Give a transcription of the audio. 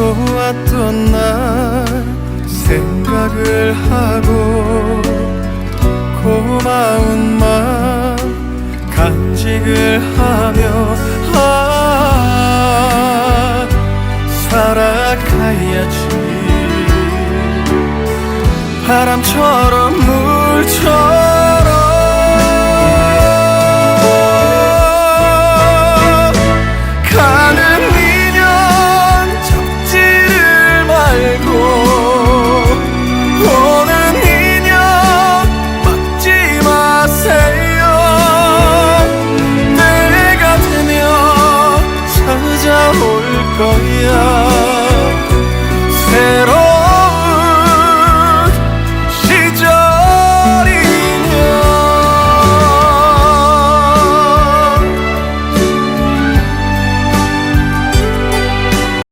좋았던 날 생각을 하고 고마운 마음 간직을 하며 아 살아가야지. 바람처럼 Oh yeah.